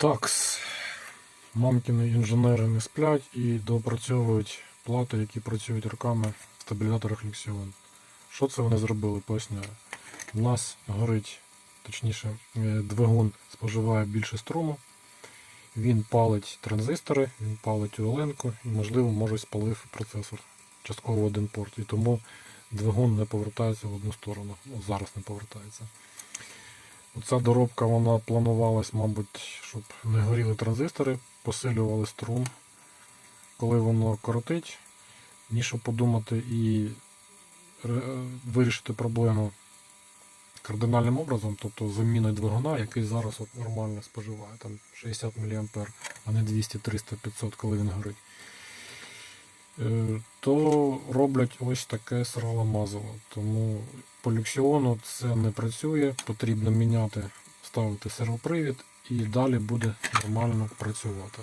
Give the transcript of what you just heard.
Такс. Мамкіни інженери не сплять і доопрацьовують плати, які працюють роками в стабілізаторах Lexion. Що це вони зробили? Поясняю. У нас горить, точніше, е, двигун споживає більше струму. Він палить транзистори, він палить уоленку і, можливо, може спалив процесор. Частково один порт. І тому двигун не повертається в одну сторону. Ну, зараз не повертається. Оця доробка вона планувалась, мабуть, щоб не горіли транзистори, посилювали струм. Коли воно коротить, ніж подумати і вирішити проблему кардинальним образом, тобто заміною двигуна, який зараз от нормально споживає, там 60 мА, а не 200, 300, 500, коли він горить. Е, То роблять ось таке срало-мазово. Тому по люксіону це не працює, потрібно міняти, ставити сервопривід і далі буде нормально працювати.